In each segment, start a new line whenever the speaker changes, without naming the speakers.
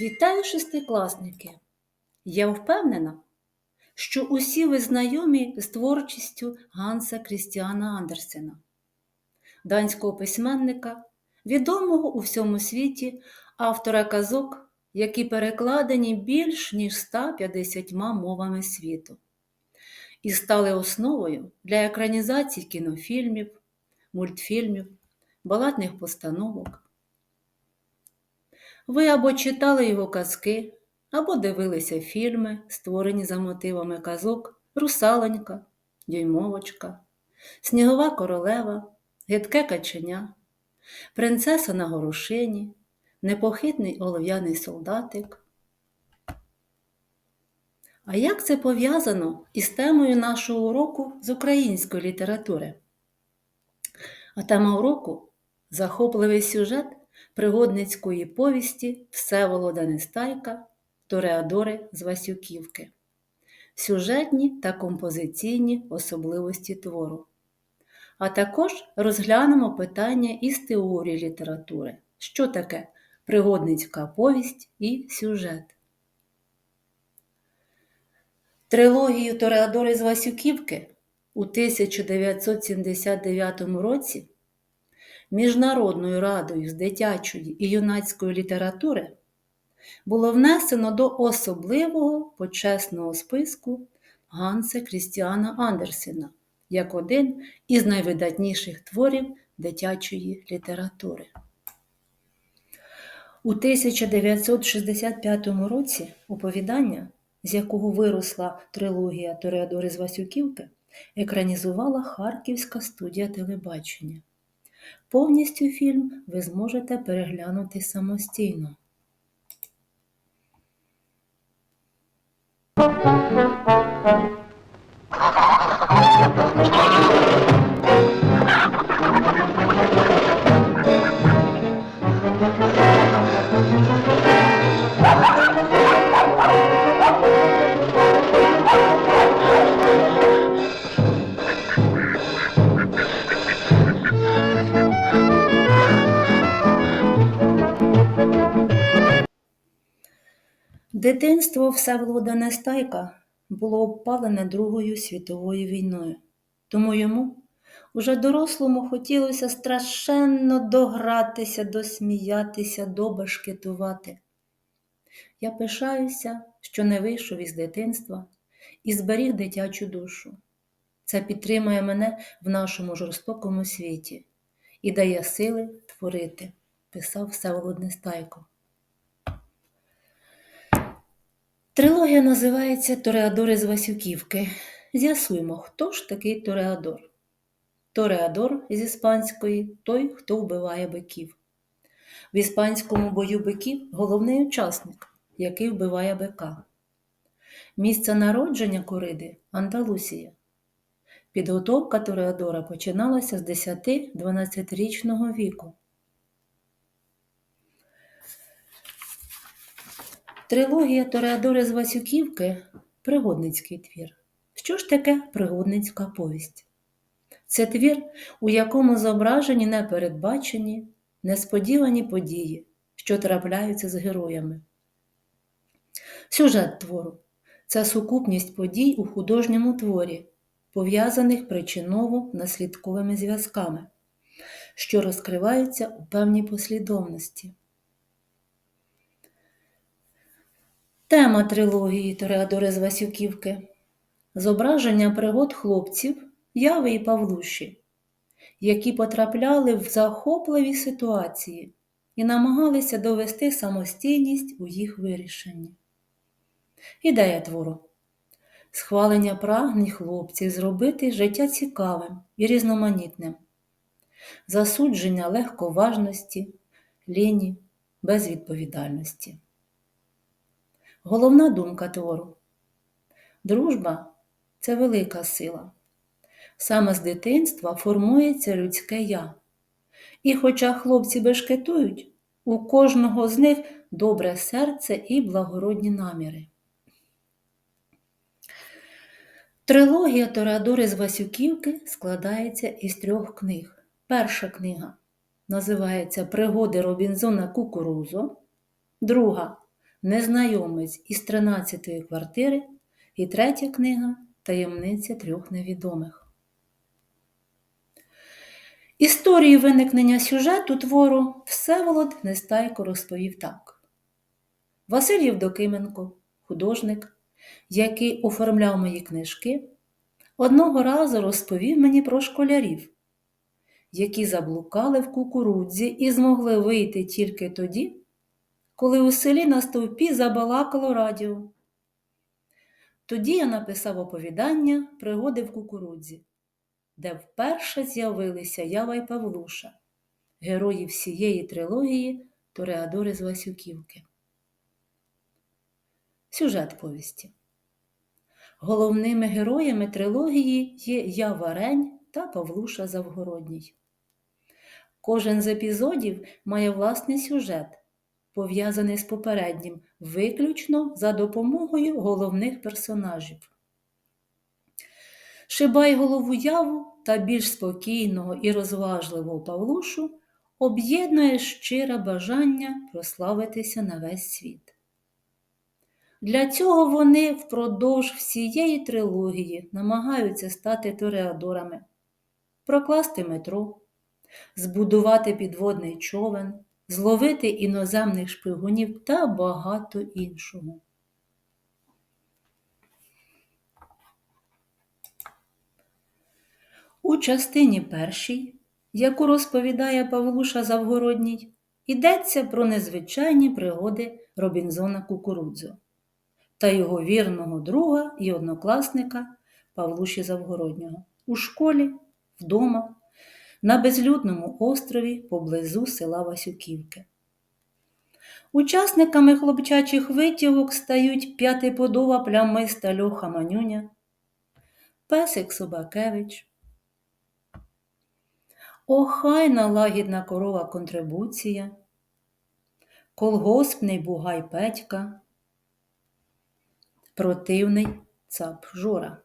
Вітаю шестикласники! Я впевнена, що усі ви знайомі з творчістю Ганса Крістіана Андерсена, данського письменника, відомого у всьому світі автора казок, які перекладені більш ніж 150 мовами світу, і стали основою для екранізацій кінофільмів, мультфільмів, балатних постановок. Ви або читали його казки, або дивилися фільми, створені за мотивами казок Русалонька, Дюймовочка, Снігова королева, Гидке каченя, Принцеса на горошині, Непохитний олов'яний солдатик. А як це пов'язано із темою нашого уроку з української літератури? А тема уроку захопливий сюжет пригодницької повісті Всеволода Нестайка Тореадори з Васюківки, сюжетні та композиційні особливості твору. А також розглянемо питання із теорії літератури, що таке пригодницька повість і сюжет. Трилогію Тореадори з Васюківки у 1979 році Міжнародною радою з дитячої і юнацької літератури було внесено до особливого почесного списку Ганса Крістіана Андерсена як один із найвидатніших творів дитячої літератури. У 1965 році оповідання, з якого виросла трилогія Тореадори з Васюківки, екранізувала Харківська студія телебачення. Повністю фільм ви зможете переглянути самостійно. Дитинство Всеволода Нестайка було обпалене Другою світовою війною, тому йому, уже дорослому, хотілося страшенно догратися, досміятися, добашкетувати. Я пишаюся, що не вийшов із дитинства і зберіг дитячу душу. Це підтримує мене в нашому жорстокому світі і дає сили творити, писав Всеволод Нестайко. Трилогія називається Тореадори з Васюківки. З'ясуємо, хто ж такий Тореадор. Тореадор з іспанської той, хто вбиває биків. В іспанському бою биків головний учасник, який вбиває бика. Місце народження кориди Андалусія. Підготовка Тореадора починалася з 10-12-річного віку. Трилогія Тореадори з Васюківки пригодницький твір. Що ж таке пригодницька повість? Це твір, у якому зображені непередбачені, несподівані події, що трапляються з героями. Сюжет твору це сукупність подій у художньому творі, пов'язаних причиново-наслідковими зв'язками, що розкриваються у певній послідовності. Тема трилогії Тореадори з Васюківки зображення пригод хлопців Яви і Павлуші, які потрапляли в захопливі ситуації і намагалися довести самостійність у їх вирішенні. Ідея твору схвалення прагнень хлопців зробити життя цікавим і різноманітним, засудження легковажності, ліні, безвідповідальності. Головна думка твору. Дружба це велика сила. Саме з дитинства формується людське я. І хоча хлопці бешкетують, у кожного з них добре серце і благородні наміри. Трилогія Тореадори з Васюківки складається із трьох книг. Перша книга називається Пригоди Робінзона Кукурузо, друга Незнайомець із 13-ї квартири і третя книга Таємниця трьох невідомих. Історію виникнення сюжету твору Всеволод Нестайко розповів так. Василь Євдокименко, художник, який оформляв мої книжки, одного разу розповів мені про школярів, які заблукали в кукурудзі і змогли вийти тільки тоді, коли у селі на стовпі забалакало радіо. Тоді я написав оповідання Пригоди в кукурудзі, де вперше з'явилися Ява й Павлуша, герої всієї трилогії Тореадори з Васюківки. Сюжет повісті. Головними героями трилогії є Ява Рень та Павлуша Завгородній. Кожен з епізодів має власний сюжет, пов'язаний з попереднім, виключно за допомогою головних персонажів. Шибай голову яву та більш спокійного і розважливого Павлушу об'єднує щире бажання прославитися на весь світ. Для цього вони впродовж всієї трилогії намагаються стати тореадорами, прокласти метро, збудувати підводний човен, зловити іноземних шпигунів та багато іншого. У частині першій, яку розповідає Павлуша Завгородній, йдеться про незвичайні пригоди Робінзона Кукурудзо та його вірного друга і однокласника Павлуші Завгороднього у школі, вдома, на безлюдному острові поблизу села Васюківки. Учасниками хлопчачих витівок стають п'ятиподова плямиста Льоха Манюня, Песик Собакевич, охайна лагідна корова контрибуція, колгоспний бугай Петька, противний цап Жора.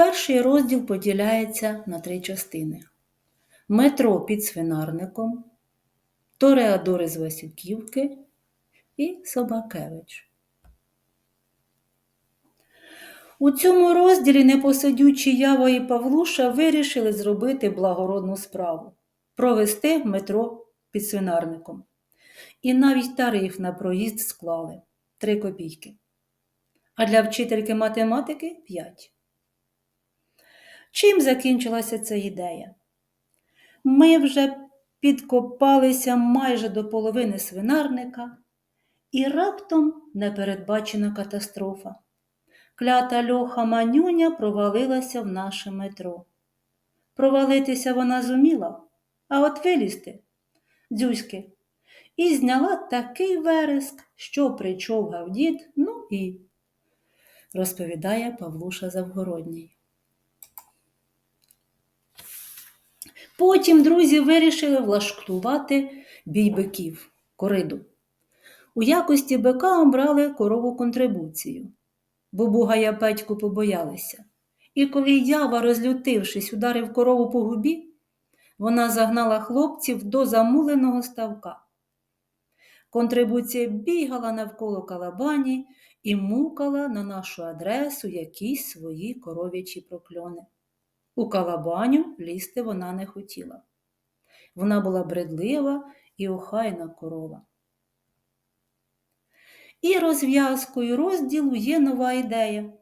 Перший розділ поділяється на три частини: метро під свинарником, Тореадори з Васюківки і Собакевич. У цьому розділі непосидючі Ява і Павлуша вирішили зробити благородну справу провести метро під свинарником. І навіть тариф на проїзд склали 3 копійки. А для вчительки математики 5. Чим закінчилася ця ідея? Ми вже підкопалися майже до половини свинарника, і раптом непередбачена катастрофа. Клята льоха манюня провалилася в наше метро. Провалитися вона зуміла, а от вилізти дзюськи, і зняла такий вереск, що причовгав дід, ну і розповідає Павлуша Завгородній. Потім друзі вирішили влаштувати бій биків, кориду. У якості бика обрали корову контрибуцію, бо бугая Петьку побоялися. І коли ява, розлютившись, ударив корову по губі, вона загнала хлопців до замуленого ставка. Контрибуція бігала навколо калабані і мукала на нашу адресу якісь свої коров'ячі прокльони. У калабаню лізти вона не хотіла. Вона була бредлива і охайна корова. І розв'язкою розділу є нова ідея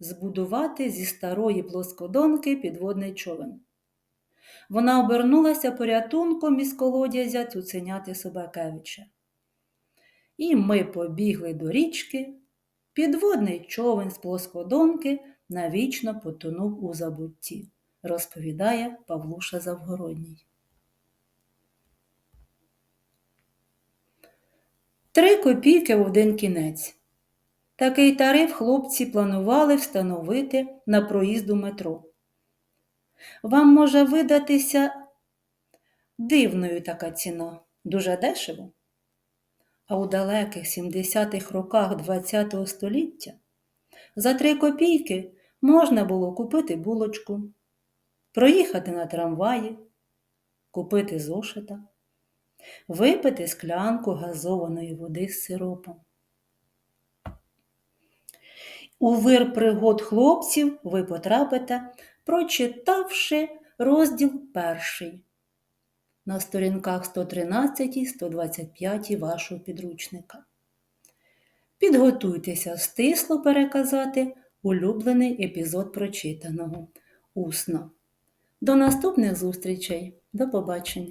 збудувати зі старої плоскодонки підводний човен. Вона обернулася порятунком із колодязя цуценяти Собакевича. І ми побігли до річки, підводний човен з плоскодонки навічно потонув у забутті, розповідає Павлуша Завгородній. Три копійки в один кінець. Такий тариф хлопці планували встановити на проїзду метро. Вам може видатися дивною така ціна, дуже дешево. А у далеких 70-х роках ХХ століття за три копійки можна було купити булочку, проїхати на трамваї, купити зошита, випити склянку газованої води з сиропом. У вир пригод хлопців ви потрапите, прочитавши розділ перший на сторінках 113-125 вашого підручника. Підготуйтеся стисло переказати улюблений епізод прочитаного усно. До наступних зустрічей. До побачення!